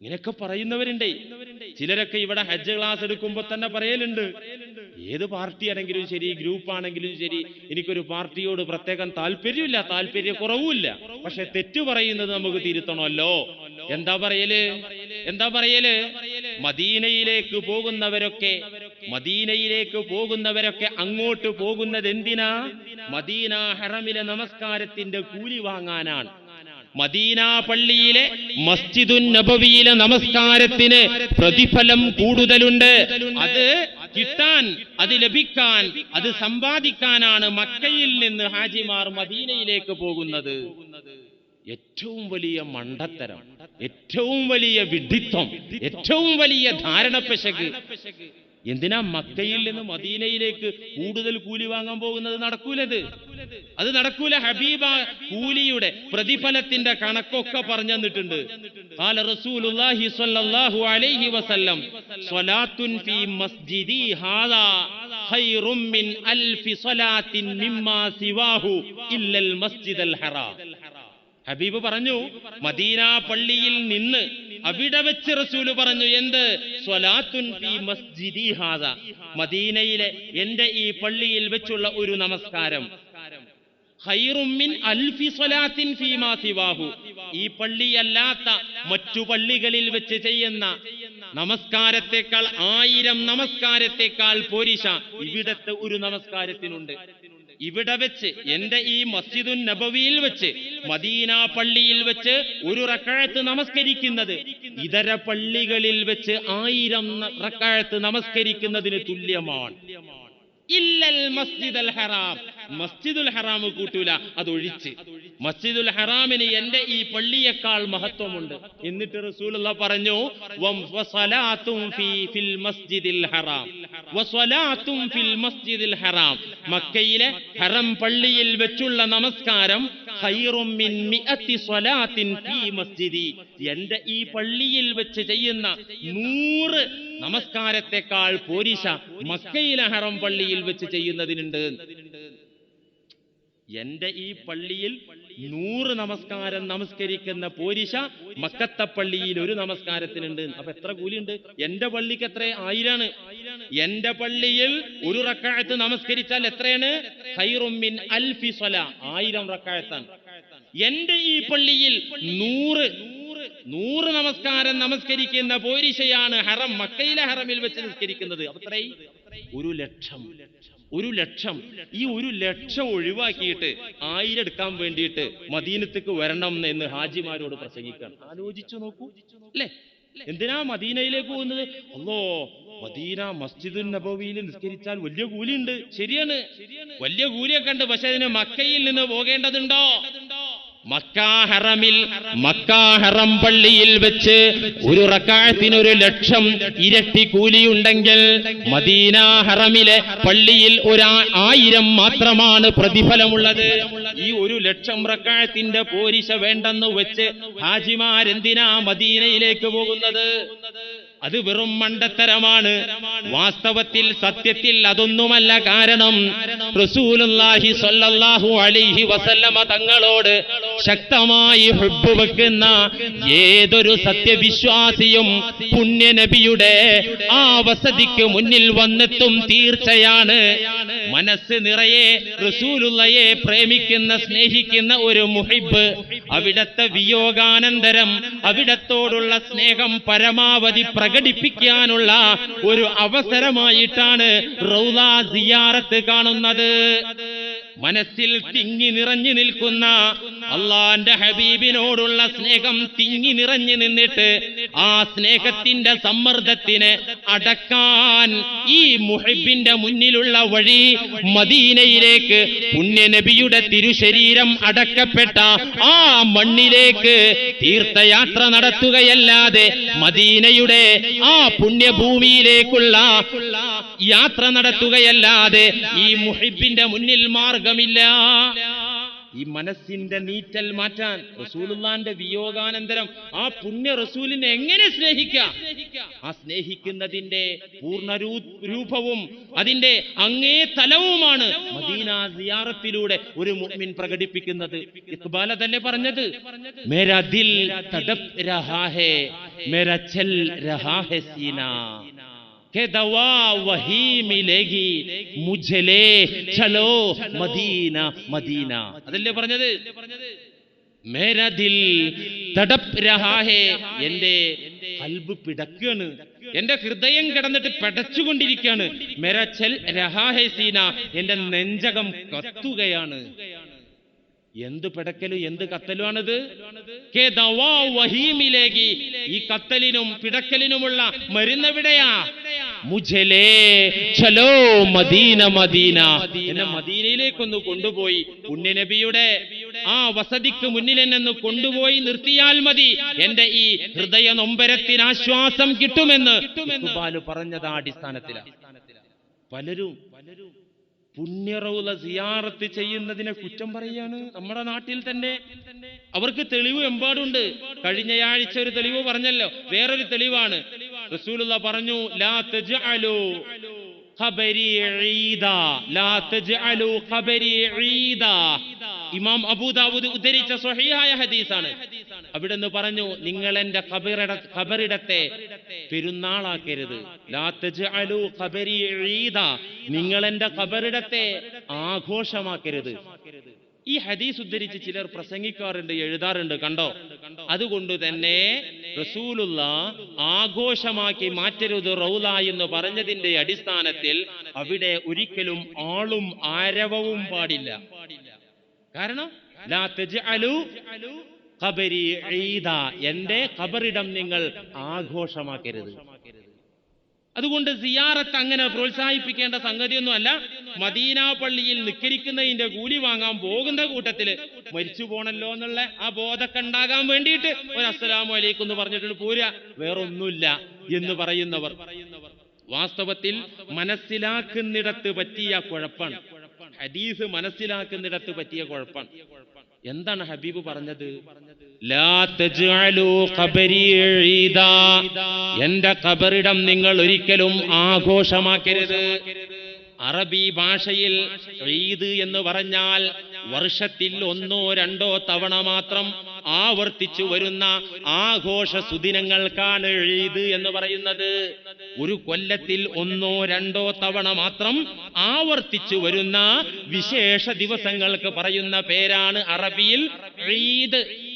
ഇങ്ങനെയൊക്കെ പറയുന്നവരുണ്ട്. ചിലരൊക്കെ ഇവിടെ ഹജ്ജ് ക്ലാസ് എടുക്കുമ്പോ തന്നെ പറയലുണ്ട്. ഏത് പാർട്ടി ആണെങ്കിലും ശരി ഗ്രൂപ്പ് ആണെങ്കിലും ശരി എനിക്കൊരു പാർട്ടിയോട് പ്രത്യേകം താല്പര്യമില്ല താല്പര്യ കുറവുമില്ല. പക്ഷെ തെറ്റ് പറയുന്നത് നമുക്ക് തിരുത്തണമല്ലോ. എന്താ പറയൽ? എന്താ പറയൽ? മദീനയിലേക്ക് പോകുന്നവരൊക്കെ മദീനയിലേക്ക് പോകുന്നവരൊക്കെ അങ്ങോട്ട് പോകുന്നത് എന്തിനാ? മദീന ഹറമിലെ നമസ്കാരത്തിന്റെ കൂലി വാങ്ങാനാണ്. മദീന പള്ളിയിലെ മസ്ജിദുൻ നബവിയിലെ നമസ്കാരത്തിന് പ്രതിഫലം കൂടുതലുണ്ട്. അത് കിട്ടാൻ അത് ലഭിക്കാൻ അത് സമ്പാദിക്കാനാണ് മക്കയിൽ നിന്ന് ഹാജിമാർ മദീനയിലേക്ക് പോകുന്നത്. ഏറ്റവും വലിയ മണ്ടത്തരം ഏറ്റവും വലിയ വിഡിത്വം ഏറ്റവും വലിയ ധാരണപ്പശക് എന്തിനാ മക്കയിൽ നിന്ന് മദീനയിലേക്ക് കൂടുതൽ കൂലി വാങ്ങാൻ പോകുന്നത് നടക്കൂലത് അത് നടക്കൂല ഹബീബ കൂലിയുടെ പ്രതിഫലത്തിന്റെ കണക്കൊക്കെ പറഞ്ഞു തന്നിട്ടുണ്ട് قال رسول الله صلى الله عليه وسلم صلاة في مسجدي هذا خير من ألف صلاة مما سواه إلا المسجد الحرام ഹബീബ് പറഞ്ഞു മദീന പള്ളിയിൽ നിന്ന് അവിടെ വെച്ച് റസൂൽ പറഞ്ഞു എന്ത്? സ്വലാത്തുൻ മസ്ജിദി ഹാദ. മദീനയിലെ എന്റെ ഈ പള്ളിയിൽ വെച്ചുള്ള ഒരു നമസ്കാരം. അൽഫി സ്വലാത്തിൻ ഈ പള്ളിയല്ലാത്ത മറ്റു പള്ളികളിൽ വെച്ച് ചെയ്യുന്ന നമസ്കാരത്തെക്കാൾ ആയിരം നമസ്കാരത്തെക്കാൾ പോരിശ ഇവിടത്തെ ഒരു നമസ്കാരത്തിനുണ്ട്. ഇവിടെ വെച്ച് എന്റെ ഈ മസ്ജിദുൻ നബവിയിൽ വെച്ച് മദീന പള്ളിയിൽ വെച്ച് ഒരു റക്കാഴത്ത് നമസ്കരിക്കുന്നത്. ഇതര പള്ളികളിൽ വെച്ച് ആയിരം റക്കാഴത്ത് നമസ്കരിക്കുന്നതിന് തുല്യമാണ്. ഇല്ലൽ മസ്ജിദ് അൽ ഹറാം. മസ്ജിദുൽ ഹറാം. കൂട്ടൂല അതൊഴിച്ച് മസ്ജിദുൽ ഹറാമിന് എന്റെ ഈ പള്ളിയേക്കാൾ മഹത്വമുണ്ട്. എന്നിട്ട് റസൂലുള്ള പറഞ്ഞു ഫിൽ മസ്ജിദിൽ ഹറാം. ഫിൽ മസ്ജിദിൽ ഹറാം. മക്കയിലെ ഹറം പള്ളിയിൽ വെച്ചുള്ള നമസ്കാരം എന്റെ ഈ പള്ളിയിൽ വെച്ച് ചെയ്യുന്ന നൂറ് നമസ്കാരത്തെക്കാൾ പോരിശ മക്കയിലെ ഹറം പള്ളിയിൽ വെച്ച് ചെയ്യുന്നതിനുണ്ട്. എന്റെ ഈ പള്ളിയിൽ നൂറ് നമസ്കാരം നമസ്കരിക്കുന്ന പോരിശ മക്കത്ത പള്ളിയിൽ ഒരു നമസ്കാരത്തിനുണ്ട്. അപ്പൊ എത്ര കൂലിയുണ്ട്? എന്റെ പള്ളിക്ക് എത്ര? ആയിരാണ്. എന്റെ പള്ളിയിൽ ഒരു റക്കായത്ത് നമസ്കരിച്ചാൽ എത്രയാണ്? ഹൈറുമിൻ മിൻ അൽഫി സ്വല. ആയിരം റക്കായത്താണ്. എന്റെ ഈ പള്ളിയിൽ നൂറ് നൂറ് നമസ്കാരം നമസ്കരിക്കുന്ന പോരിശയാണ് ഹറം മക്കയിലെ ഹറമിൽ വെച്ച് നിസ്കരിക്കുന്നത്. അപ്പൊ എത്രയായി? ഒരു ലക്ഷം. ഒരു ലക്ഷം. ഈ ഒരു ലക്ഷം ഒഴിവാക്കിയിട്ട് ആയിരം എടുക്കാൻ വേണ്ടിയിട്ട് മദീനത്തേക്ക് വരണം എന്ന് ഹാജിമാരോട് പ്രസംഗിക്കണം ആലോചിച്ചു നോക്കൂ. അല്ലേ? എന്തിനാ മദീനയിലേക്ക് പോകുന്നത്? അല്ലോ മദീന മസ്ജിദുൻ നബവിയിൽ നിസ്കരിച്ചാൽ വലിയ കൂലിയുണ്ട്. ശരിയാണ്. വലിയ കൂലിയൊക്കെ ഉണ്ട് പക്ഷെ അതിന് മക്കയിൽ നിന്ന് പോകേണ്ടതുണ്ടോ? മക്കാഹറമിൽ മക്കാഹറം പള്ളിയിൽ വെച്ച് ഒരു റക്കാഴത്തിനൊരു ലക്ഷം ഇരട്ടി കൂലിയുണ്ടെങ്കിൽ മദീനാഹറമിലെ പള്ളിയിൽ ഒരു ആയിരം മാത്രമാണ് പ്രതിഫലമുള്ളത്. ഈ ഒരു ലക്ഷം റക്കാഴത്തിന്റെ പോരിശ വേണ്ടെന്ന് വെച്ച് ഹാജിമാരെന്തിനാ മദീനയിലേക്ക് പോകുന്നത്? അത് വെറും മണ്ടത്തരമാണ്. വാസ്തവത്തിൽ സത്യത്തിൽ അതൊന്നുമല്ല കാരണം. അലൈഹി വസല്ലമ തങ്ങളോട് ശക്തമായി വെക്കുന്ന ഏതൊരു സത്യവിശ്വാസിയും പുണ്യനബിയുടെ ആ വസതിക്ക് മുന്നിൽ വന്നെത്തും തീർച്ചയാണ്. മനസ്സ് നിറയെ റസൂലുള്ളയെ പ്രേമിക്കുന്ന സ്നേഹിക്കുന്ന ഒരു മുഹിബ് അവിടത്തെ വിയോഗാനന്തരം അവിടത്തോടുള്ള സ്നേഹം പരമാവധി പ്രകടിപ്പിക്കാനുള്ള ഒരു അവസരമായിട്ടാണ് റൗദ സിയാറത്ത് കാണുന്നത്. മനസ്സിൽ തിങ്ങി നിറഞ്ഞു നിൽക്കുന്ന അള്ളാന്റെ ഹബീബിനോടുള്ള സ്നേഹം തിങ്ങി നിറഞ്ഞു നിന്നിട്ട് ആ സ്നേഹത്തിന്റെ സമ്മർദ്ദത്തിന് അടക്കാൻ ഈ മുഹിബിന്റെ മുന്നിലുള്ള വഴി മദീനയിലേക്ക് പുണ്യനബിയുടെ തിരുശരീരം അടക്കപ്പെട്ട ആ മണ്ണിലേക്ക് തീർത്ഥയാത്ര നടത്തുകയല്ലാതെ മദീനയുടെ ആ പുണ്യഭൂമിയിലേക്കുള്ള യാത്ര നടത്തുകയല്ലാതെ ഈ മുഹിബിന്റെ മുന്നിൽ മാർഗമില്ല ഈ മനസ്സിന്റെ നീറ്റൽ മാറ്റാൻ റസൂലുള്ളാന്റെ വിയോഗാനന്തരം ആ പുണ്യ റസൂലിനെ എങ്ങനെ സ്നേഹിക്കാം? ആ സ്നേഹിക്കുന്നതിന്റെ പൂർണ രൂപവും അതിന്റെ അങ്ങേ തലവുമാണ് മദീന സിയാറത്തിലൂടെ ഒരു മുഅ്മിൻ പ്രകടിപ്പിക്കുന്നത്. ഇക്ബാല തന്നെ പറഞ്ഞത് മേരാ ദിൽ തടപ് രഹാ ഹേ മേരാ ചൽ രഹാ ഹേ സീന. के दवा वही मिलेगी मुझे ले चलो മദീന മദീന അതല്ലേ പറഞ്ഞത് മേര ദിൽ തടപ് രഹാ ഹേ എന്റെ കൽബ് പിടക്കാണ് എന്റെ ഹൃദയം കിടന്നിട്ട് പിടച്ചുകൊണ്ടിരിക്കുകയാണ് മേര ചെൽ രഹാ ഹേ സീന എന്റെ നെഞ്ചകം കത്തുകയാണ് എന്ത് പിടക്കലും എന്ത് കത്തലുമാണിത്? ഈ കത്തലിനും പിടക്കലിനുമുള്ള മരുന്നെവിടെയാ മുജലേ ചലോ മദീന മദീന. എന്നെ മദീനയിലേക്കൊന്ന് കൊണ്ടുപോയി പുണ്യനബിയുടെ ആ വസതിക്ക് മുന്നിൽ എന്നെ കൊണ്ടുപോയി നിർത്തിയാൽ മതി. എന്റെ ഈ ഹൃദയ നൊമ്പരത്തിന് ആശ്വാസം കിട്ടുമെന്ന് ഇക്ബാൽ പറഞ്ഞത് ആ അടിസ്ഥാനത്തിലാണ് പലരും പലരും പുണ്യറൗല സിയാറത്ത് ചെയ്യുന്നതിനെ കുറ്റം പറയാണ്. നമ്മുടെ നാട്ടിൽ തന്നെ അവർക്ക് തെളിവ് എമ്പാടുണ്ട്. കഴിഞ്ഞയാഴ്ച ഒരു തെളിവ് പറഞ്ഞല്ലോ. വേറൊരു തെളിവാണ്. റസൂലുള്ള പറഞ്ഞു ലാ തജ്അലു ഇമാം അബൂദാവൂദ് ഉദ്ധരിച്ച സ്വഹീഹായ ഹദീസാണ്. അവിടെ നിന്ന് പറഞ്ഞു നിങ്ങൾ എന്റെ ഖബറിട ഖബറിടത്തെ പെരുന്നാളാക്കരുത്. നിങ്ങൾ എന്റെ ഖബറിടത്തെ ആഘോഷമാക്കരുത്. ഈ ഹദീസ് ഉദ്ധരിച്ച് ചിലർ പ്രസംഗിക്കാറുണ്ട് എഴുതാറുണ്ട് കണ്ടോ? അതുകൊണ്ട് തന്നെ റസൂലുള്ള ആഘോഷമാക്കി മാറ്റരുത് റൗല എന്ന് പറഞ്ഞതിന്റെ അടിസ്ഥാനത്തിൽ അവിടെ ഒരിക്കലും ആളും ആരവവും പാടില്ല. കാരണം ഖബരി ഈദ എന്റെ ഖബറിടം നിങ്ങൾ ആഘോഷമാക്കരുത്. അതുകൊണ്ട് സിയാറത്ത് അങ്ങനെ പ്രോത്സാഹിപ്പിക്കേണ്ട സംഗതിയൊന്നുമല്ല. മദീന പള്ളിയിൽ നിക്കരിക്കുന്നതിന്റെ കൂലി വാങ്ങാൻ പോകുന്ന കൂട്ടത്തിൽ മരിച്ചു പോണല്ലോ എന്നുള്ള ആ ബോധമൊക്കെ ഉണ്ടാകാൻ വേണ്ടിയിട്ട് ഒരു അസ്സലാമു അലൈക്കും എന്ന് പറഞ്ഞിട്ട് പോരാ വേറൊന്നുമില്ല എന്ന് പറയുന്നവർ. വാസ്തവത്തിൽ മനസ്സിലാക്കുന്നിടത്ത് പറ്റിയ കുഴപ്പാണ്. ഹദീസ് മനസ്സിലാക്കുന്നിടത്ത് പറ്റിയ കുഴപ്പാണ്. എന്താണ് ഹബീബ് പറഞ്ഞത്. എന്റെ ഖബറിടം നിങ്ങൾ ഒരിക്കലും ആഘോഷമാക്കരുത് അറബി ഭാഷയിൽ ഈദ് എന്ന് പറഞ്ഞാൽ വർഷത്തിൽ ഒന്നോ രണ്ടോ തവണ മാത്രം ആവർത്തിച്ചു വരുന്ന ആഘോഷ സുദിനങ്ങൾക്കാണ് ഈദ് എന്ന് പറയുന്നത്. ഒരു കൊല്ലത്തിൽ ഒന്നോ രണ്ടോ തവണ മാത്രം ആവർത്തിച്ചു വരുന്ന വിശേഷ ദിവസങ്ങൾക്ക് പറയുന്ന പേരാണ് അറബിയിൽ ഈദ്.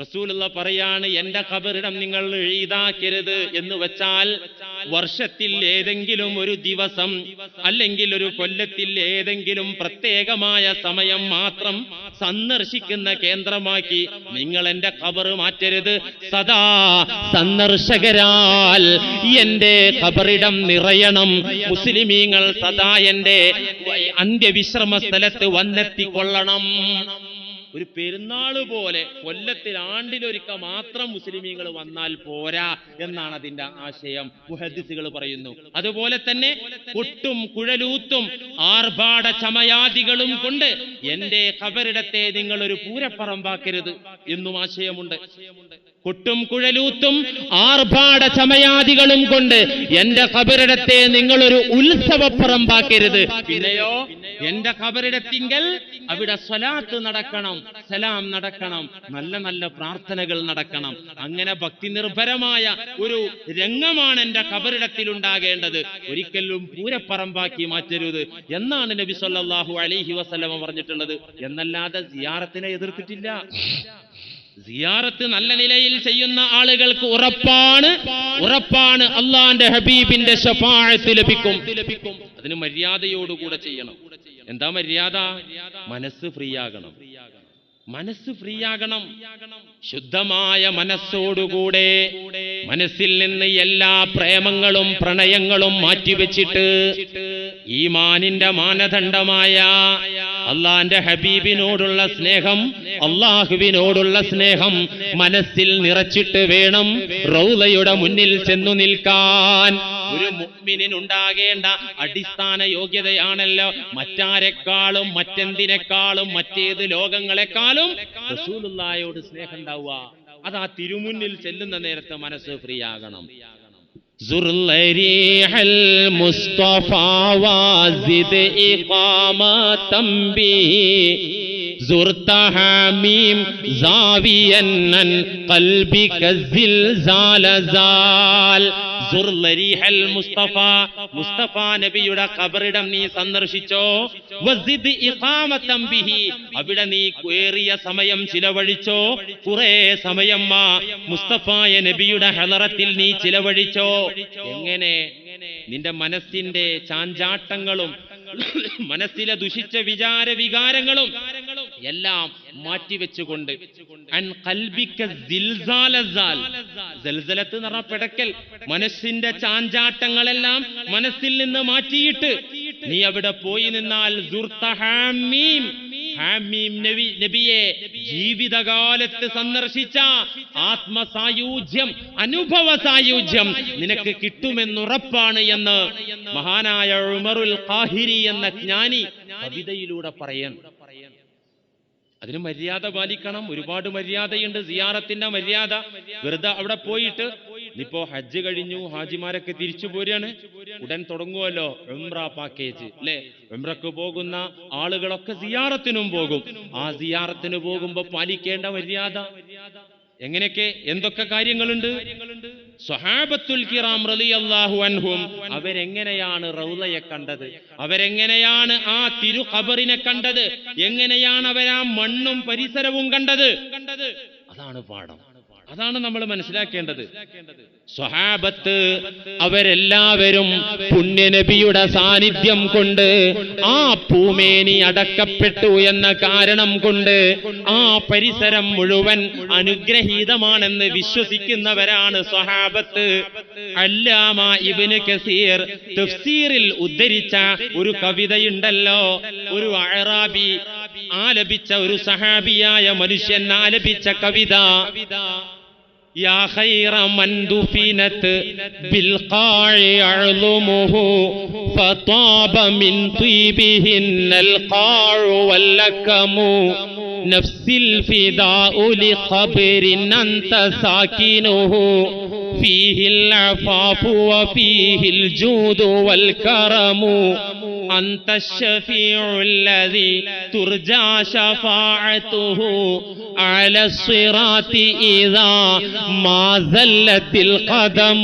റസൂലുള്ള പറയാണ് എന്റെ കബറിടം നിങ്ങൾ ഇതാക്കരുത് എന്ന് വെച്ചാൽ വർഷത്തിൽ ഏതെങ്കിലും ഒരു ദിവസം അല്ലെങ്കിൽ ഒരു കൊല്ലത്തിൽ ഏതെങ്കിലും പ്രത്യേകമായ സമയം മാത്രം സന്ദർശിക്കുന്ന കേന്ദ്രമാക്കി നിങ്ങൾ എന്റെ കബറ് മാറ്റരുത്. സദാ സന്ദർശകരാൽ എന്റെ കബറിടം നിറയണം. മുസ്ലിമീങ്ങൾ സദാ എന്റെ അന്ത്യവിശ്രമ സ്ഥലത്ത് വന്നെത്തിക്കൊള്ളണം. ഒരു പെരുന്നാൾ പോലെ കൊല്ലത്തിൽ ആണ്ടിലൊരിക്ക മാത്രം മുസ്ലിമീങ്ങൾ വന്നാൽ പോരാ എന്നാണ് അതിന്റെ ആശയം. മുഹദ്ദിസുകൾ പറയുന്നു. അതുപോലെ തന്നെ കൊട്ടും കുഴലൂത്തും ആർഭാട ചമയാദികളും കൊണ്ട് എന്റെ ഖബറിടത്തെ നിങ്ങൾ ഒരു പൂരപ്പറമ്പാക്കരുത് എന്നും ആശയമുണ്ട്. കൊട്ടും കുഴലൂത്തും ആർഭാട ചമയാദികളും കൊണ്ട് എന്റെ ഖബറിടത്തെ നിങ്ങളൊരു ഉത്സവപ്പുറമ്പാക്കരുത്. പിന്നെയോ എന്റെ കബറിടത്തിങ്കൽ അവിടെ സ്വലാത്ത് നടക്കണം സലാം നടക്കണം നല്ല നല്ല പ്രാർത്ഥനകൾ നടക്കണം. അങ്ങനെ ഭക്തി നിർഭരമായ ഒരു രംഗമാണ് എന്റെ കബറിടത്തിൽ ഉണ്ടാകേണ്ടത് ഒരിക്കലും പൂരപ്പറമ്പാക്കി മാറ്റരുത് എന്നാണ് നബി സല്ലാഹു അലൈഹി വസ്ലമ പറഞ്ഞിട്ടുള്ളത്. എന്നല്ലാതെ സിയാറത്തിനെ എതിർത്തിട്ടില്ല. സിയാറത്ത് നല്ല നിലയിൽ ചെയ്യുന്ന ആളുകൾക്ക് ഉറപ്പാണ്. ഉറപ്പാണ് അള്ളാന്റെ ഹബീബിന്റെ ശഫാഴത്ത് ലഭിക്കും. അതിന് മര്യാദയോടുകൂടെ ചെയ്യണം. എന്താ മര്യാദ? മനസ്സ് ഫ്രീ ആകണം മനസ്സ് ഫ്രീ ആകണം ശുദ്ധമായ മനസ്സോടുകൂടെ മനസ്സിൽ നിന്ന് എല്ലാ പ്രേമങ്ങളും പ്രണയങ്ങളും മാറ്റിവെച്ചിട്ട് ഈ മാനിന്റെ മാനദണ്ഡമായ അള്ളാന്റെ ഹബീബിനോടുള്ള സ്നേഹം അള്ളാഹുവിനോടുള്ള സ്നേഹം മനസ്സിൽ നിറച്ചിട്ട് വേണം റൗലയുടെ മുന്നിൽ ചെന്നു നിൽക്കാൻ. ഒരു മുഅ്മിനിനുണ്ടാകേണ്ട അടിസ്ഥാന യോഗ്യതയാണല്ലോ മറ്റാരെക്കാളും മറ്റെന്തിനേക്കാളും മറ്റേത് ലോകങ്ങളെക്കാളും റസൂലുള്ളായോട് സ്നേഹം ഉണ്ടാവുക. അത് ആ തിരുമുന്നിൽ ചെല്ലുന്ന നേരത്തെ മനസ്സ് ഫ്രീ ആകണം ذریح المصطفى وازد اقامة تنبيه زرت حميم زاويا عن قلبك الزلزال زال. മുസ്തഫ. മുസ്തഫ നബിയുടെ ഖബറിടം നീ സന്ദർശിച്ചോ? അവിടെ നീ ഏറിയ സമയം ചിലവഴിച്ചോ? കുറെ സമയം മുസ്തഫായ നബിയുടെ ഹലറത്തിൽ നീ ചിലവഴിച്ചോ? എങ്ങനെ? നിന്റെ മനസ്സിന്റെ ചാഞ്ചാട്ടങ്ങളും മനസ്സിലെ ദുഷിച്ച വിചാര വികാരങ്ങളും എല്ലാം മാറ്റിവെച്ചുകൊണ്ട് പിടക്കൽ മനസ്സിന്റെ ചാഞ്ചാട്ടങ്ങളെല്ലാം മനസ്സിൽ നിന്ന് മാറ്റിയിട്ട് നീ അവിടെ പോയി നിന്നാൽ ഹാമീം നബി നബിയെ ജീവിതകാലത്ത് സന്ദർശിച്ച ആത്മസായൂജ്യം അനുഭവ സായൂജ്യം നിനക്ക് കിട്ടുമെന്നുറപ്പാണ് എന്ന് മഹാനായ ഉമറുൽ ഖാഹിരി എന്ന ജ്ഞാനി കവിതയിലൂടെ പറയുന്നു. അതിന് മര്യാദ പാലിക്കണം. ഒരുപാട് മര്യാദയുണ്ട്. സിയാറത്തിന്റെ മര്യാദ വെറുതെ അവിടെ പോയിട്ട് ഇപ്പോ ഹജ്ജ് കഴിഞ്ഞു ഹാജിമാരൊക്കെ തിരിച്ചു പോരുകയാണ് ഉടൻ തുടങ്ങുമല്ലോ ഉംറ പാക്കേജ് അല്ലെ ഉംറക്ക് പോകുന്ന ആളുകളൊക്കെ സിയാറത്തിനും പോകും. ആ സിയാറത്തിന് പോകുമ്പോ പാലിക്കേണ്ട മര്യാദ. എങ്ങനെയൊക്കെ? എന്തൊക്കെ കാര്യങ്ങളുണ്ട്? സ്വഹാബത്തുൽ കിറാം റളിയല്ലാഹു അൻഹും അവരെങ്ങനെയാണ് റൗലയെ കണ്ടത്? അവരെങ്ങനെയാണ് ആ തിരു ഖബറിനെ കണ്ടത്? എങ്ങനെയാണ് അവർ ആ മണ്ണും പരിസരവും കണ്ടത്? അതാണ് പാഠം. അതാണ് നമ്മൾ മനസ്സിലാക്കേണ്ടത്. സ്വഹാബത്ത് അവരെല്ലാവരും പുണ്യനബിയുടെ സാന്നിധ്യം കൊണ്ട് ആ പൂമേനി അടക്കപ്പെട്ടു എന്ന കാരണം കൊണ്ട് ആ പരിസരം മുഴുവൻ അനുഗ്രഹീതമാണെന്ന് വിശ്വസിക്കുന്നവരാണ് സ്വഹാബത്ത്. അല്ലാമ ഇബ്നു കസീർ തഫ്സീറിൽ ഉദ്ധരിച്ച ഒരു കവിതയുണ്ടല്ലോ. ഒരു അഴറാബി ആലപിച്ച ഒരു സഹാബിയായ മനുഷ്യൻ ആലപിച്ച കവിത. يا خير من دفنت بالقاع أعظمه فطاب من طيبهن القاع واللكم نفس الفداء لقبر أنت ساكنه فيه العفاف وفيه الجود والكرم. أنت الشفيع الذي ترجى شفاعته على الصراط إذا ما زلت القدم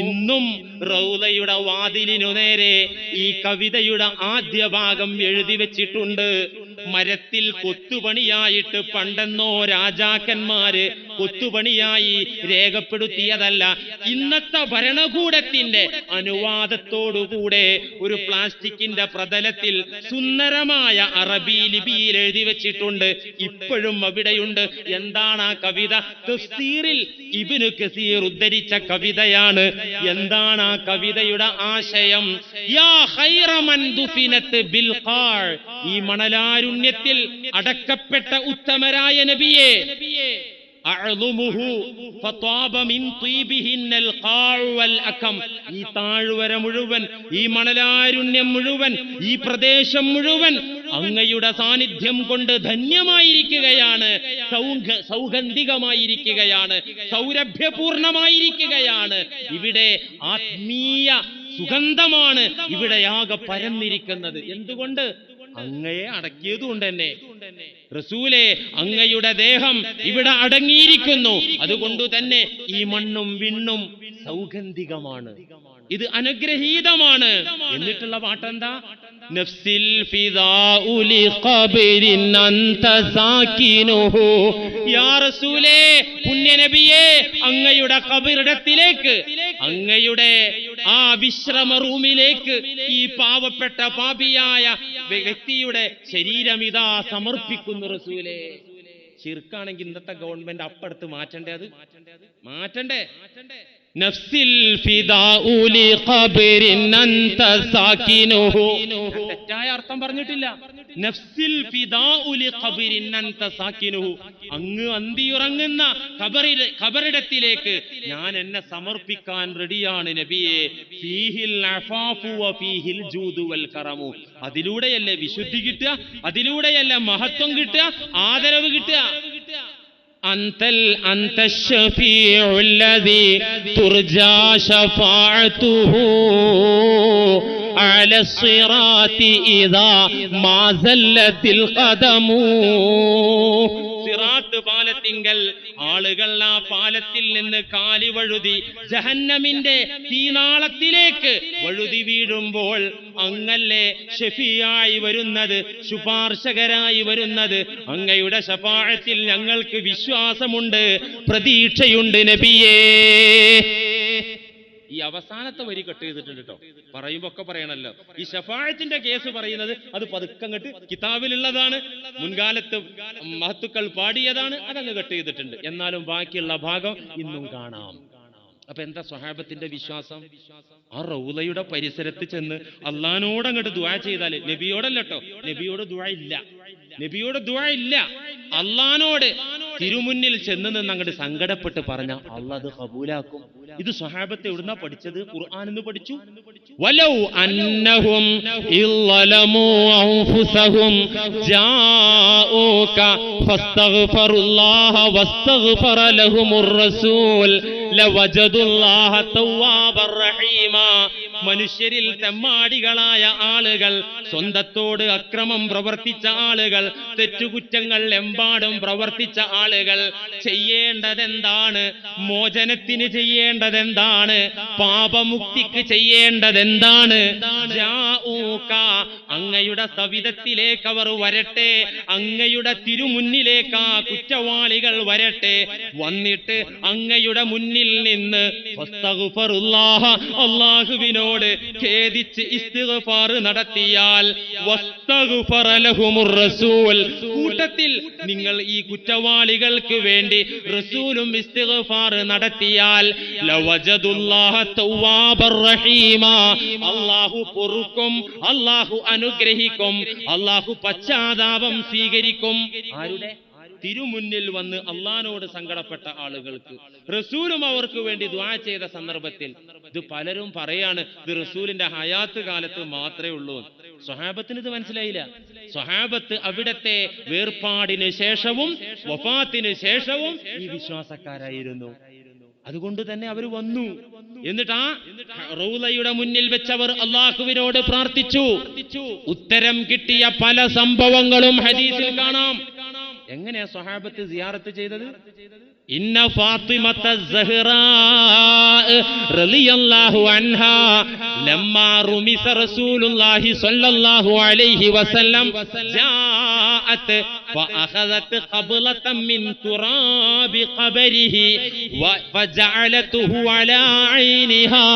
ഇന്നും റൗലയുടെ വാതിലിനു നേരെ ഈ കവിതയുടെ ആദ്യ ഭാഗം എഴുതി വെച്ചിട്ടുണ്ട് മരത്തിൽ കൊത്തുപണിയായിട്ട് പണ്ടെന്നോ രാജാക്കന്മാര് കൊത്തുപണിയായി രേഖപ്പെടുത്തിയതല്ല. ഇന്നത്തെ ഭരണകൂടത്തിന്റെ അനുവാദത്തോടുകൂടെ ഒരു പ്ലാസ്റ്റിക്കിന്റെ പ്രതലത്തിൽ സുന്ദരമായ അറബി ലിപിയിൽ എഴുതി വെച്ചിട്ടുണ്ട്. ഇപ്പോഴും അവിടെയുണ്ട്. എന്താണ് ആ കവിത? തഫ്സീറിൽ ഇബ്നു കസീർ ഉദ്ധരിച്ച കവിതയാണ്. എന്താണ് ആ കവിതയുടെ ആശയം? യാ ഖൈറ മൻ ദുഫിനത്ത് ബിൽ ഈ മണലാരുണ്യത്തിൽ അടക്കപ്പെട്ട ഉത്തമരായ നബിയെ. ഈ താഴ്വര മുഴുവൻ ഈ മണലാരുണ്യം മുഴുവൻ ഈ പ്രദേശം മുഴുവൻ അങ്ങയുടെ സാന്നിധ്യം കൊണ്ട് ധന്യമായിരിക്കുകയാണ് സൗഗ സൗഗന്ധികമായിരിക്കുകയാണ് സൗരഭ്യപൂർണമായിരിക്കുകയാണ്. ഇവിടെ ആത്മീയ സുഗന്ധമാണ് ഇവിടെ ആകെ പരന്നിരിക്കുന്നത്. എന്തുകൊണ്ട്? അങ്ങയെ അടക്കിയതുകൊണ്ട് തന്നെ റസൂലെ അങ്ങയുടെ ദേഹം ഇവിടെ അടങ്ങിയിരിക്കുന്നു. അതുകൊണ്ട് തന്നെ ഈ മണ്ണും വിണ്ണും സൗഗന്ധികമാണ്. ഇത് അനുഗ്രഹീതമാണ്. എന്നിട്ടുള്ള പാട്ടെന്താ? നഫ്സിൽ ഫിദാഉ ലിഖബരിൻ അൻത സാകിനുഹു യാ റസൂലേ പുണ്യനബിയേ അങ്ങയുടെ കബിറിടത്തിലേക്ക് അങ്ങയുടെ ആ വിശ്രമ റൂമിലേക്ക് ഈ പാവപ്പെട്ട പാപിയായ വ്യക്തിയുടെ ശരീരം ഇതാ സമർപ്പിക്കുന്നു റസൂലേ. ശിർക്കാണെങ്കിൽ ഇന്നത്തെ ഗവൺമെന്റ് അപ്പടുത്ത് മാറ്റണ്ടേ അത്? മാറ്റണ്ടേ? നഫ്സിൽ ഫിദാ ഫിദാഉ ഖബറിൻ അൻത സാകിനുഹു. അർത്ഥം പറഞ്ഞിട്ടില്ല നഫ്സിൽ ഫിദാഉ ലിഖബരിൻ അൻത സാക്കിനുഹു അങ്ങ് അന്തിയുറങ്ങുന്ന ഖബറിലെ ഖബറിടത്തിലേക്ക് ഞാൻ എന്നെ സമർപ്പിക്കാൻ റെഡിയാണ് നബിയെ ഫീഹിൽ അഫാഫു വ ഫീഹിൽ ജൂദു വൽ കറമു അതിലൂടെയല്ലേ വിശുദ്ധി കിട്ടുക അതിലൂടെയല്ലേ മഹത്വം കിട്ടുക ആദരവ് കിട്ടുക أنت ال- أنت الشفيع الذي ترجى شفاعته على الصراط إذا ما زلت القدم സിറാത്ത് പാലത്തിങ്കൽ ആളുകൾ ആ പാലത്തിൽ നിന്ന് കാലി വഴുതി ജഹന്നമിന്റെ തീനാളത്തിലേക്ക് വഴുതി വീഴുമ്പോൾ അങ്ങല്ലേ ഷെഫിയായി വരുന്നത് ശുപാർശകരായി വരുന്നത് അങ്ങയുടെ ശപാഴത്തിൽ ഞങ്ങൾക്ക് വിശ്വാസമുണ്ട് പ്രതീക്ഷയുണ്ട് നബിയേ ഈ അവസാനത്തെ വരി കട്ട് ചെയ്തിട്ടുണ്ട് കേട്ടോ. പറയുമ്പോ ഒക്കെ പറയണല്ലോ. ഈ ഷഫായത്തിന്റെ കേസ് പറയുന്നത് അത് പതുക്കങ്ങട്ട് കിതാബിലുള്ളതാണ് മുൻകാലത്ത് മഹത്തുക്കൾ പാടിയതാണ് അതങ്ങ് കട്ട് ചെയ്തിട്ടുണ്ട്. എന്നാലും ബാക്കിയുള്ള ഭാഗം ഇന്നും കാണാം. അപ്പൊ എന്താ സ്വഹാബത്തിന്റെ വിശ്വാസം? ആ റൗലയുടെ പരിസരത്ത് ചെന്ന് അള്ളഹാനോട് അങ്ങോട്ട് ദുവാ ചെയ്താൽ നബിയോടല്ലോ നബിയോട് ദുവാ ഇല്ല. നബിയോട് ദുവാ ഇല്ല. അള്ളഹാനോട് തിരുമുന്നിൽ ചെന്ന് നിന്ന് അങ്ങോട്ട് സങ്കടപ്പെട്ട് പറഞ്ഞ അള്ളാഹ് അത് കബൂലാക്കും. ഇത് സ്വഹാബത്തെ എവിടുന്ന പഠിച്ചത്? ഖുർആൻ എന്ന് പഠിച്ചു? വലൗ അന്നഹും ഇല്ലലമു അൻഫുസഹും ജാഊക ഫസ്തഗ്ഫറുല്ലാഹ വസ്തഗ്ഫറ ലഹുമുർ റസൂൽ ലവജദുല്ലാഹ തവ്വാബർ റഹീമ മനുഷ്യരിൽ തെമ്മാടികളായ ആളുകൾ സ്വന്തത്തോട് അക്രമം പ്രവർത്തിച്ച ആളുകൾ തെറ്റുകുറ്റങ്ങൾ എമ്പാടും പ്രവർത്തിച്ച ആളുകൾ. ചെയ്യേണ്ടതെന്താണ്? മോചനത്തിന് ചെയ്യേണ്ടതെന്താണ്? പാപമുക്തിക്ക് ചെയ്യേണ്ടതെന്താണ്? അങ്ങയുടെ സവിധത്തിലേക്ക് അവർ വരട്ടെ. അങ്ങയുടെ തിരുമുന്നിലേക്ക് ആ കുറ്റവാളികൾ വരട്ടെ. വന്നിട്ട് അങ്ങയുടെ മുന്നിൽ നിന്ന് വസ്തഗ്ഫറുല്ലാഹ, അള്ളാഹുവിനോട് ഖേദിച്ച് ഇസ്തിഗ്ഫാർ നടത്തിയാൽ റസൂൽ കൂട്ടത്തിൽ നിങ്ങൾ ഈ കുറ്റവാളികൾക്ക് വേണ്ടി റസൂലും ഇസ്തിഗ്ഫാർ നടത്തിയാൽ അല്ലാഹു പൊറുക്കും അല്ലാഹു അനുഗ്രഹിക്കും അല്ലാഹു പശ്ചാത്താപം സ്വീകരിക്കും. ആരുടെ? തിരുമുന്നിൽ വന്ന് അള്ളഹാനോട് സങ്കടപ്പെട്ട ആളുകൾക്ക് റസൂലും അവർക്ക് വേണ്ടി ദ്വാ ചെയ്ത സന്ദർഭത്തിൽ ഇത് പലരും പറയാണ് ഇത് റസൂലിന്റെ ഹയാത്ത് കാലത്ത് മാത്രമേ ഉള്ളൂ സ്വഹാബത്തിന് ഇത് മനസ്സിലായില്ല. സ്വഹാബത്ത് അവിടത്തെ വേർപാടിന് ശേഷവും വഫാത്തിന് ശേഷവും ഈ വിശ്വാസക്കാരായിരുന്നു. അതുകൊണ്ട് തന്നെ അവർ വന്നു. എന്നിട്ട് ആ റൗലയുടെ മുന്നിൽ വെച്ചവർ അള്ളാഹുവിനോട് പ്രാർത്ഥിച്ചു. ഉത്തരം കിട്ടിയ പല സംഭവങ്ങളും ഹദീസിൽ കാണാം. എങ്ങനെയാ സ്വഹാബത്ത് സിയാറത്ത് ചെയ്തത്? ഇന്ന ഫാത്തിമത്ത സഹ്റാ റളിയല്ലാഹു അൻഹാ ലമ്മാ റുമിസ റസൂലുള്ളാഹി സ്വല്ലല്ലാഹു അലൈഹി വസല്ലം ജാഅത് فأخذت قبلة من تراب قبره و- فجعلته على عينها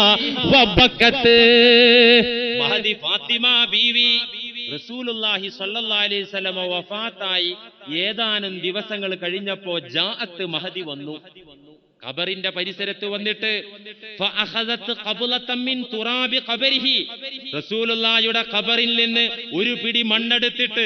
وبكت മഹദി ഫാത്തിമ ബീവി റസൂലുള്ളാഹി സ്വല്ലല്ലാഹി അലൈഹി വഫാത്തായി ഏതാനും ദിവസങ്ങൾ കഴിഞ്ഞപ്പോ ജാഅത്ത് മഹദി വന്നു. ഖബറിന്റെ പരിസരത്ത് വന്നിട്ട് റസൂലുള്ളാഹിയുടെ ഖബറിൽ നിന്ന് ഒരു പിടി മണ്ണെടുത്തിട്ട്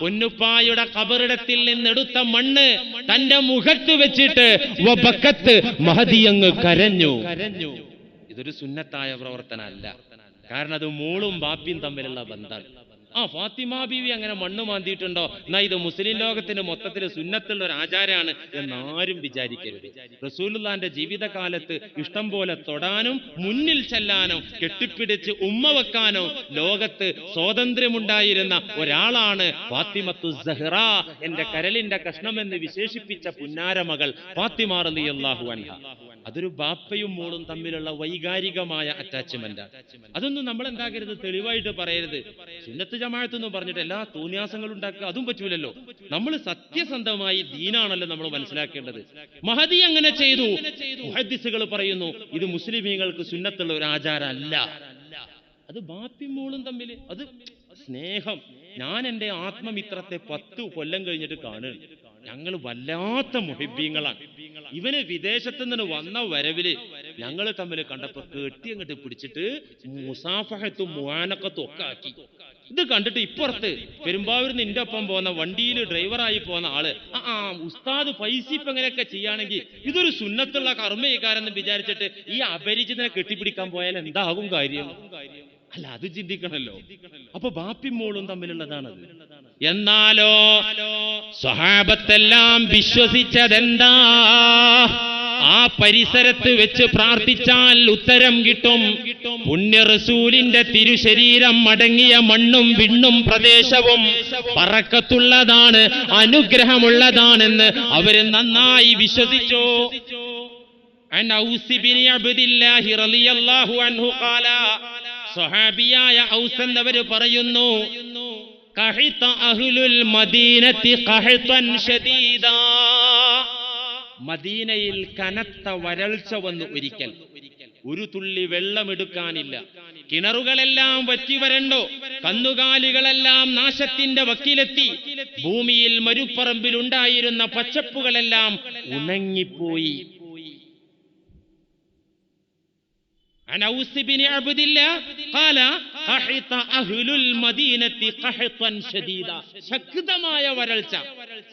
പൊന്നുപ്പായുടെ ഖബറിടത്തിൽ നിന്നെടുത്ത മണ്ണ് തന്റെ മുഖത്ത് വെച്ചിട്ട് വബക്കത്ത് മഹദി അങ്ങ് കരഞ്ഞു. ഇതൊരു സുന്നത്തായ പ്രവർത്തനമല്ല. കാരണം അത് മോളും ബാപ്പിയും തമ്മിലുള്ള ബന്ധമാണ് ആ ഫാത്തിമ ബീവി അങ്ങനെ മണ്ണ് മാന്തിയിട്ടുണ്ടോ? എന്നാ ഇത് മുസ്ലിം ലോകത്തിന് മൊത്തത്തിൽ സുന്നത്തുള്ള ഒരു ആചാരമാണ് എന്നാരും വിചാരിക്കരുത്. റസൂലുള്ളാന്റെ ജീവിതകാലത്ത് ഇഷ്ടം പോലെ തൊടാനും മുന്നിൽ ചെല്ലാനും കെട്ടിപ്പിടിച്ച് ഉമ്മ വെക്കാനോ ലോകത്ത് സ്വാതന്ത്ര്യമുണ്ടായിരുന്ന ഒരാളാണ് ഫാത്തിമത്തു സഹ്റ എന്റെ കരളിന്റെ കഷ്ണമെന്ന് വിശേഷിപ്പിച്ച പുന്നാരമകൾ ഫാത്തിമ റളിയല്ലാഹു അൻഹ. അതൊരു ബാപ്പയും മോളും തമ്മിലുള്ള വൈകാരികമായ അറ്റാച്ച്മെന്റ് അതൊന്നും നമ്മൾ എന്താക്കരുത് തെളിവായിട്ട് പറയരുത്. സുന്നത്ത് ജമാഅത്ത് എന്ന് പറഞ്ഞിട്ട് എല്ലാ തോന്നിയാസങ്ങളും ഉണ്ടാക്കുക അതും പറ്റൂലല്ലോ. നമ്മൾ സത്യസന്ധമായി ദീനാണല്ലോ നമ്മൾ മനസ്സിലാക്കേണ്ടത്. മഹദി അങ്ങനെ ചെയ്തു. മുഹദ്ദിസുകൾ പറയുന്നു ഇത് മുസ്ലിമീങ്ങൾക്ക് സുന്നത്തുള്ള ഒരു ആചാരമല്ല. അത് ബാപ്പിയും മോളും തമ്മിൽ അത് സ്നേഹം. ഞാൻ എന്റെ ആത്മമിത്രത്തെ പത്ത് കൊല്ലം കഴിഞ്ഞിട്ട് കാണുകയാണ്. ഞങ്ങൾ വല്ലാത്ത മുഹിബീങ്ങളാണ്. ഇവന് വിദേശത്ത് നിന്ന് വന്ന വരവിൽ ഞങ്ങൾ തമ്മിൽ കണ്ടപ്പോ കെട്ടി അങ്ങോട്ട് പിടിച്ചിട്ട് മുസാഫഹത്തും മുഹാനക്കത്തും ഒക്കെ ആക്കി. ഇത് കണ്ടിട്ട് ഇപ്പുറത്ത് പെരുമ്പാവൂർ നിന്റെ ഒപ്പം പോകുന്ന വണ്ടിയിൽ ഡ്രൈവറായി പോകുന്ന ആൾ ആ ആ ഉസ്താദ് പൈസ ഇപ്പൊ എങ്ങനെയൊക്കെ ചെയ്യുകയാണെങ്കിൽ ഇതൊരു സുന്നത്തുള്ള കർമ്മയക്കാരെന്ന് വിചാരിച്ചിട്ട് ഈ അപരിചിതനെ കെട്ടിപ്പിടിക്കാൻ പോയാൽ എന്താകും കാര്യം? അല്ല അത് ചിന്തിക്കണല്ലോ. അപ്പൊ ബാപ്പിമോളും തമ്മിലുള്ളതാണത്. എന്നാലോ സഹാബത്തെല്ലാം വിശ്വസിച്ചതെന്താ? ആ പരിസരത്ത് വെച്ച് പ്രാർത്ഥിച്ചാൽ ഉത്തരം കിട്ടും. പുണ്യ റസൂലിന്റെ തിരുശരീരം അടങ്ങിയ മണ്ണും വിണ്ണും പ്രദേശവും പറക്കത്തുള്ളതാണ് അനുഗ്രഹമുള്ളതാണെന്ന് അവർ നന്നായി വിശ്വസിച്ചു. സഹാബിയായ ഔസ് എന്നവര് പറയുന്നു മദീനയിൽ കനത്ത വരൾച്ച വന്നു ഒരിക്കൽ. ഒരു തുള്ളി വെള്ളമെടുക്കാനില്ല. കിണറുകളെല്ലാം വറ്റി വരണ്ടോ? കന്നുകാലികളെല്ലാം നാശത്തിന്റെ വക്കിലെത്തി. ഭൂമിയിൽ മരുപ്പറമ്പിൽ ഉണ്ടായിരുന്ന പച്ചപ്പുകളെല്ലാം ഉണങ്ങിപ്പോയി. അനൌസിബിനെ അബുദില്ല ശക്തമായ വരൾച്ച.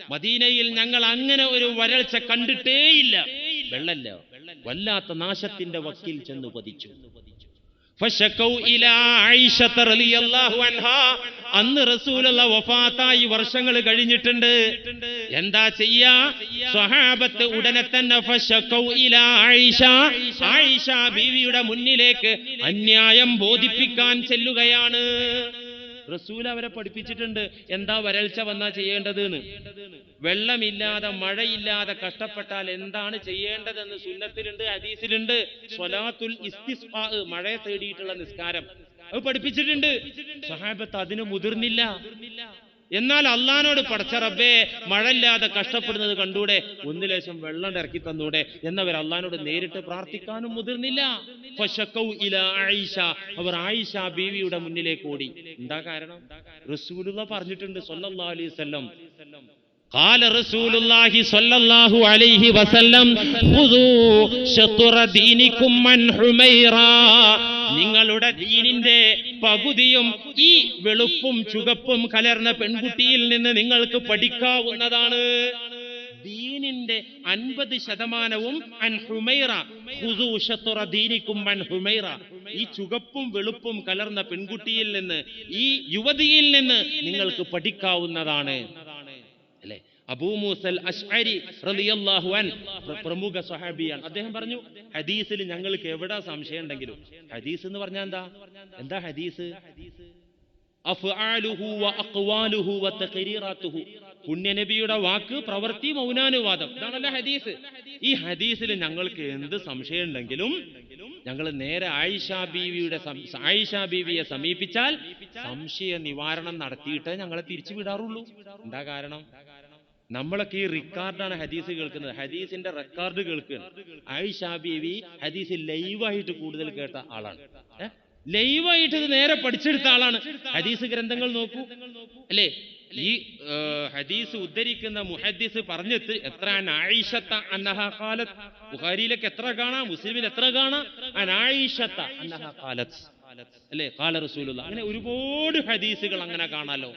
മദീനയിൽ ഞങ്ങൾ അങ്ങനെ ഒരു വരൾച്ച കണ്ടിട്ടേയില്ല. വെള്ളല്ലോ. വല്ലാത്ത നാശത്തിന്റെ വക്കിൽ ചെന്ന് പതിച്ചു. അന്ന് റസൂലുള്ള വഫാത്തായി വർഷങ്ങൾ കഴിഞ്ഞിട്ടുണ്ട്. എന്താ ചെയ്യാ? സ്വഹാബത്ത് ഉടനെ തന്നെ ആയിഷ ബീവിയുടെ മുന്നിലേക്ക് അന്യായം ബോധിപ്പിക്കാൻ ചെല്ലുകയാണ്. റസൂൽ അവരെ പഠിപ്പിച്ചിട്ടുണ്ട്. എന്താ വരൾച്ച വന്നാ ചെയ്യേണ്ടത് വെള്ളമില്ലാതെ മഴയില്ലാതെ കഷ്ടപ്പെട്ടാൽ എന്താണ് ചെയ്യേണ്ടതെന്ന് സുന്നത്തിലുണ്ട് ഹദീസിലുണ്ട്. സ്വലാത്തുൽ മഴയെ തേടിയിട്ടുള്ള നിസ്കാരം. അത് പഠിപ്പിച്ചിട്ടുണ്ട്. സഹാബത്ത് അതിന് മുതിർന്നില്ല. എന്നാൽ അള്ളഹാനോട് പടച്ച റബ്ബേ മഴയില്ലാതെ കഷ്ടപ്പെടുന്നത് കണ്ടൂടെ ഒന്നിലേശം വെള്ളം ഇറക്കി തന്നൂടെ എന്നവർ അള്ളഹാനോട് നേരിട്ട് പ്രാർത്ഥിക്കാനും മുതിർന്നില്ല ഫശക്കൗ ഇല ആയിഷ അവർ ആയിഷ ബീവിയുടെ മുന്നിലേക്ക് ഓടി എന്താ കാരണം റസൂലുള്ള പറഞ്ഞിട്ടുണ്ട് സല്ലല്ലാഹു അലൈഹി വസല്ലം قال رسول الله صلى الله عليه وسلم خذوا شطر دينكم من حميرا നിങ്ങളുടെ ദീനിന്റെ പകുതിയും ഈ വെളുപ്പും ചുകപ്പും കലർന്ന പെൺകുട്ടിയിൽ നിന്ന് നിങ്ങൾക്ക് പഠിക്കാവുന്നതാണ്. ദീനിന്റെ അൻപത് ശതമാനവും അൻ ഹുമൈറ ദീനിക്കും ഹുമൈറ. ഈ ചുകപ്പും വെളുപ്പും കലർന്ന പെൺകുട്ടിയിൽ നിന്ന് ഈ യുവതിയിൽ നിന്ന് നിങ്ങൾക്ക് പഠിക്കാവുന്നതാണ്. അഷ്അരി റളിയല്ലാഹു അൻ പ്രമുഖ സ്വഹാബിയാണ്. അദ്ദേഹം പറഞ്ഞു ഹദീസിൽ ഞങ്ങൾക്ക് എവിടെ സംശയം ഉണ്ടെങ്കിലും ഹദീസ് എന്ന് പറഞ്ഞാൽ എന്താ? എന്താ ഹദീസ്? പുണ്യനബിയുടെ വാക്ക് പ്രവൃത്തി മൗനാനുവാദം. ഇതാണല്ലോ ഹദീസ്. ഈ ഹദീസിൽ ഞങ്ങൾക്ക് എന്ത് സംശയം ഉണ്ടെങ്കിലും ഞങ്ങൾ നേരെ ആയിഷാ ബീവിയുടെ ആയിഷ ബീവിയെ സമീപിച്ചാൽ സംശയ നിവാരണം നടത്തിയിട്ട് ഞങ്ങളെ തിരിച്ചു വിടാറുള്ളൂ എന്താ കാരണം? നമ്മളൊക്കെ ഈ റിക്കാർഡാണ് ഹദീസ് കേൾക്കുന്നത്. ഹദീസിന്റെ റെക്കോർഡ് കേൾക്കുകയാണ്. ആയിഷ ബീവി ഹദീസ് ലൈവായിട്ട് കൂടുതൽ കേട്ട ആളാണ്. ലൈവായിട്ട് ഇത് നേരെ പഠിച്ചെടുത്ത ആളാണ്. ഹദീസ് ഗ്രന്ഥങ്ങൾ നോക്കൂ. അല്ലേ? ഈ ഹദീസ് ഉദ്ധരിക്കുന്ന മുഹദ്ദിസ് പറഞ്ഞിട്ട് എത്ര അനായിഷത്ത അന്നഹ ബുഹാരിയിലേക്ക് എത്ര കാണാം? മുസ്ലിമിൽ എത്ര കാണാം? അനായിഷത്ത അന്നഹ ഖാലത്ത് അല്ലേ? ഖാല റസൂലുള്ള അങ്ങനെ ഒരുപാട് ഹദീസുകൾ അങ്ങനെ കാണാലോ.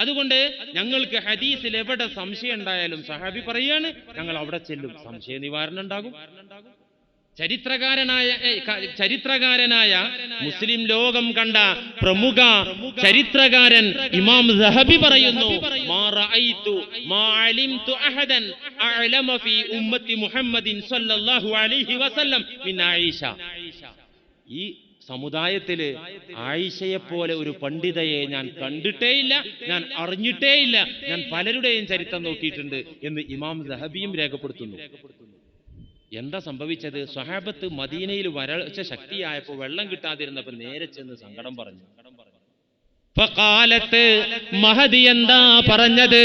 അതുകൊണ്ട് ഞങ്ങൾക്ക് ഹദീസിൽ എവിടെ സംശയം ഉണ്ടായാലും സഹാബി പറയാണ് ഞങ്ങൾ അവിടെ ചെല്ലും. സംശയ നിവാരണം ഉണ്ടാകും. ചരിത്രകാരനായ ചരിത്രകാരനായ മുസ്ലിം ലോകം കണ്ട പ്രമുഖ ചരിത്രകാരൻ ഇമാം സഹബി പറയുന്നു "മാ റഅയ്തു മാ അലിംതു അഹദൻ അഅലമ ഫീ ഉമ്മത്തി മുഹമ്മദിൻ സ്വല്ലല്ലാഹു അലൈഹി വസല്ലം മിൻ ആയിഷ. ഈ സമുദായത്തിൽ ആയിഷയെ പോലെ ഒരു പണ്ഡിതയെ ഞാൻ കണ്ടിട്ടേയില്ല ഞാൻ അറിഞ്ഞിട്ടേയില്ല ഞാൻ പലരുടെയും ചരിത്രം നോക്കിയിട്ടുണ്ട് എന്ന് ഇമാം ദഹബിയും രേഖപ്പെടുത്തുന്നു. എന്താ സംഭവിച്ചത്? സ്വഹാബത്ത് മദീനയിൽ വരൾച്ച ശക്തിയായപ്പോൾ വെള്ളം കിട്ടാതിരുന്നപ്പോൾ നേരെ ചെന്ന് സങ്കടം പറഞ്ഞു. ഫഖാലത്ത് മഹദി എന്താ പറഞ്ഞത്?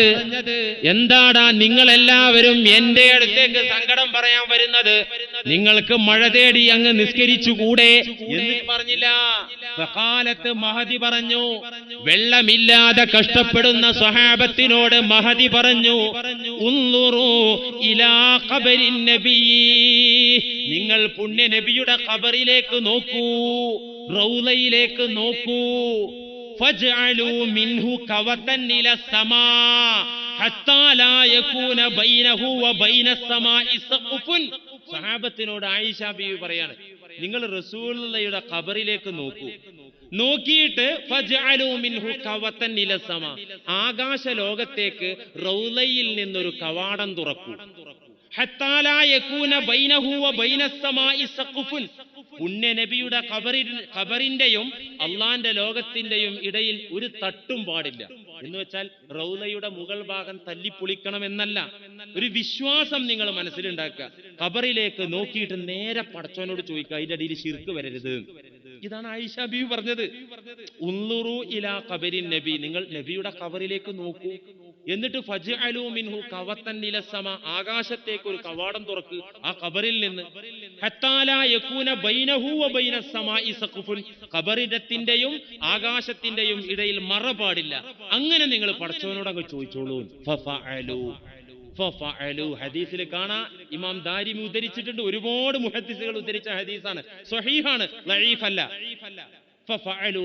എന്താടാ നിങ്ങളെല്ലാവരും എന്റെ അടുത്തേക്ക് സങ്കടം പറയാൻ വരുന്നത്? നിങ്ങൾക്ക് മഴ തേടി അങ്ങ് നിസ്കരിച്ചുകൂടെ? എന്ന് പറഞ്ഞില്ല. ഫഖാലത്ത് മഹദി പറഞ്ഞു വെള്ളമില്ലാതെ കഷ്ടപ്പെടുന്ന സ്വഹാബത്തിനോട് മഹദി പറഞ്ഞു നിങ്ങൾ പുണ്യ നബിയുടെ ഖബറിലേക്ക് നോക്കൂ റൗലയിലേക്ക് നോക്കൂ. فاجعلوا منه كوتا إلى السماء حتى لا يكون بينه وبين السماء سقف സഹാബത്തിനോട് ആയിഷ ബീവി പറയാണ് നിങ്ങൾ റസൂലുള്ളയുടെ ഖബറിലേക്ക് നോക്കൂ നോക്കിയിട്ട് ഫജ്അലൂ മിൻഹു കവത്തൻ ഇല സമ ആകാശ ലോകത്തേക്ക് റൗലയിൽ നിന്നൊരു കവാടം തുറക്കൂ പുണ്യ നബിയുടെ ഖബറിൻ ഖബറിന്റെയും അള്ളാന്റെ ലോകത്തിന്റെയും ഇടയിൽ ഒരു തട്ടും പാടില്ല. എന്ന് വെച്ചാൽ റൗലയുടെ മുകൾ ഭാഗം തല്ലിപ്പൊളിക്കണം എന്നല്ല ഒരു വിശ്വാസം നിങ്ങൾ മനസ്സിലുണ്ടാക്കുക. കബറിലേക്ക് നോക്കിയിട്ട് നേരെ പടച്ചവനോട് ചോദിക്കുക അതിന്റെ അടിയിൽ ശിർക്ക് വരരുത്? ഇതാണ് ആയിഷ ബീവി പറഞ്ഞത്. ഉള്ളുറു ഇലാ കബരി നബി. നിങ്ങൾ നബിയുടെ കബറിലേക്ക് നോക്കൂ. എന്നിട്ട് ഫജ്അലൂ മിൻഹു കവത്തൻ നിലസമ ആകാശത്തേക്ക് ഒരു കവാടം തുറക്ക്. ആ കബറിൽ നിന്ന് ഹത്താല യകൂന ബൈനഹു വ ബൈന സമാഇ സഖഫുൻ ഖബറിടത്തിന്റെയും ആകാശത്തിന്റെയും ഇടയിൽ മറ പാടില്ല. അങ്ങനെ നിങ്ങൾ പടച്ചവനോട് അങ്ങ് ചോദിച്ചോളൂ. ഫഫഅലു ഫഫഅലു. ഹദീസിൽ കാണാ ഇമാം ദാരിമി ഉദ്ധരിച്ചിട്ടുണ്ട്. ഒരുപാട് മുഹദ്ദിസുകൾ ഉദ്ധരിച്ച ഹദീസാണ്. സ്വഹീഹാണ് ലഈഫല്ല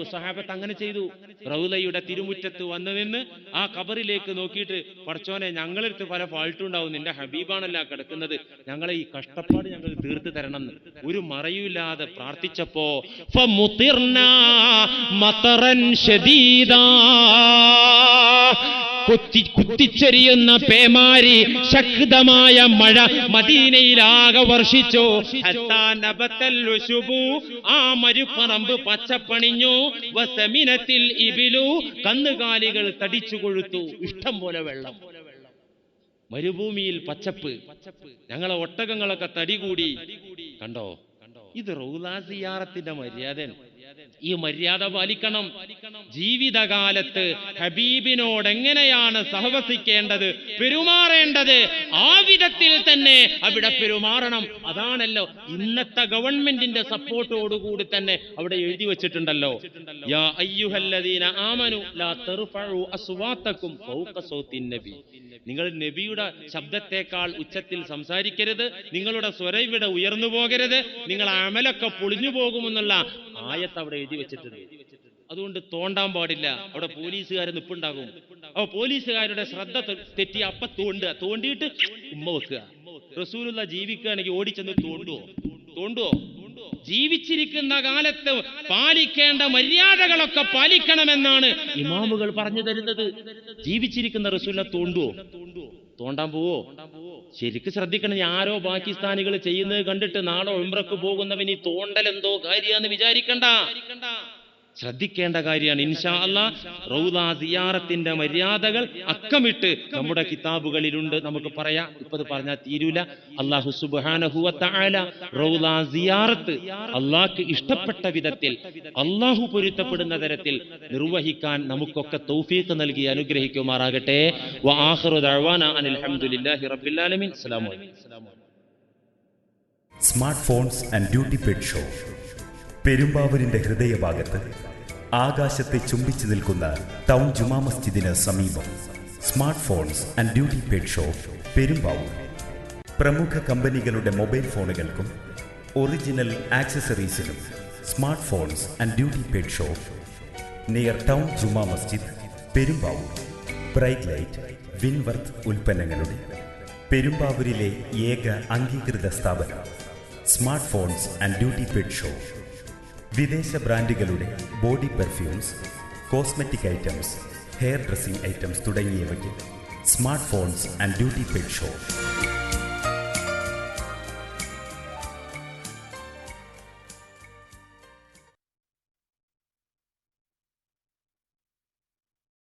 സഹാബത്ത് അങ്ങനെ ചെയ്തു. റൗലയുടെ തിരുമുറ്റത്ത് വന്നു നിന്ന് ആ കബറിലേക്ക് നോക്കിയിട്ട് പടച്ചോനെ ഞങ്ങളെടുത്ത് പല ഫാൾട്ടും ഉണ്ടാവും. നിന്റെ ഹബീബാണല്ല കിടക്കുന്നത്. ഞങ്ങളെ ഈ കഷ്ടപ്പാട് ഞങ്ങൾ തീർത്തു തരണം ഒരു മറയുമില്ലാതെ പ്രാർത്ഥിച്ചപ്പോ മതറൻ കുത്തി കുത്തിച്ചെരിയുന്ന പേമാരി ശക്തമായ മഴ മദീനയിലാകെ വർഷിച്ചു. ആ മരുപ്പറമ്പ് പച്ചപ്പണിഞ്ഞു. വസമിനത്തിൽ ഇബിലു കന്നുകാലികൾ തടിച്ചു കൊഴുത്തു. ഇഷ്ടം പോലെ വെള്ളം. മരുഭൂമിയിൽ പച്ചപ്പ്. ഞങ്ങളെ ഒട്ടകങ്ങളൊക്കെ തടി കൂടി. കണ്ടോ? ഇത് റൗലാസിയാറത്തിന്റെ മര്യാദയാണ്. ഈ മര്യാദ പാലിക്കണം. ജീവിതകാലത്ത് ഹബീബിനോട് എങ്ങനെയാണ് സഹവസിക്കേണ്ടത്? പെരുമാറേണ്ടത്? ആ വിധത്തിൽ തന്നെ അവിടെ പെരുമാറണം. അതാണല്ലോ ഇന്നത്തെ ഗവൺമെന്റിന്റെ സപ്പോർട്ടോടുകൂടി തന്നെ അവിടെ എഴുതി വെച്ചിട്ടുണ്ടല്ലോ. യാ അയ്യുഹല്ലദീന ലാ തർഫഉ നബി. നിങ്ങൾ നബിയുടെ ശബ്ദത്തെക്കാൾ ഉച്ചത്തിൽ സംസാരിക്കരുത്. നിങ്ങളുടെ സ്വരം ഇവിടെ ഉയർന്നു പോകരുത്. നിങ്ങൾ അമലൊക്കെ പൊളിഞ്ഞു പോകുമെന്നുള്ള ആയത്ത് അവിടെ എഴുതി വെച്ചിട്ടുണ്ട്. അതുകൊണ്ട് തോണ്ടാൻ പാടില്ല. അവിടെ പോലീസുകാർ നിപ്പുണ്ടാകും. അപ്പൊ പോലീസുകാരുടെ ശ്രദ്ധ തെറ്റി അപ്പ തോണ്ടുക തോണ്ടിയിട്ട് ഉമ്മ വെക്കുക. റസൂലുള്ള ജീവിക്കുകയാണെങ്കിൽ ഓടിച്ചെന്ന് തോണ്ടുവോ? തോണ്ടുവോ? ജീവിച്ചിരിക്കുന്ന കാലത്ത് പാലിക്കേണ്ട മര്യാദകളൊക്കെ പാലിക്കണമെന്നാണ് ഇമാമുകൾ പറഞ്ഞു തരുന്നത്. ജീവിച്ചിരിക്കുന്ന റസൂലിനെ തോണ്ടുവോ? തോണ്ടാൻ പോവോ? ശരിക്ക് ശ്രദ്ധിക്കണം ആരോ പാകിസ്ഥാനികൾ ചെയ്യുന്നത് കണ്ടിട്ട് നാളെ ഉംറക്ക് പോകുന്നവൻ ഈ തോണ്ടൽ എന്തോ കാര്യാന്ന് വിചാരിക്കണ്ട. ശ്രദ്ധിക്കേണ്ട കാര്യമാണ്. ഇൻഷാ അല്ലാ റൗദാ സിയാറത്തിന്റെ മര്യാദകൾ അക്കമിട്ട് നമ്മുടെ കിതാബുകളിലുണ്ട്. നമുക്ക് പറയാം. ഇപ്പൊ ഇത് പറഞ്ഞാൽ തീരൂല. അള്ളാഹു സുബ്ഹാനഹു അള്ളാഹ് സിയാറത്ത് ഇഷ്ടപ്പെട്ട വിധത്തിൽ അള്ളാഹു പൊരുത്തപ്പെടുന്ന തരത്തിൽ നിർവഹിക്കാൻ നമുക്കൊക്കെ തൗഫീഖ് നൽകി അനുഗ്രഹിക്കുമാറാകട്ടെ. Smart phones and duty paid shop പെരുമ്പാവൂരിന്റെ ഹൃദയഭാഗത്ത് ആകാശത്തെ ചുംബിച്ചു നിൽക്കുന്ന ടൗൺ ജുമാ മസ്ജിദിന് സമീപം smart phones and duty paid shop Perumbavoor. പ്രമുഖ കമ്പനികളുടെ മൊബൈൽ ഫോണുകൾക്കും original ആക്സസറീസിനും smart phones and duty paid shop near town Juma Masjid Perumbavoor. Bright light വിൻവർത്ത് ഉൽപ്പന്നങ്ങളുടെ പെരുമ്പാവൂരിലെ ഏക അംഗീകൃത സ്ഥാപനം smart phones and duty paid shop വിദേശ ബ്രാൻഡുകളുടെ body perfumes cosmetic items hair dressing items തുടങ്ങിയവയ്ക്ക് smart phones and duty paid shop.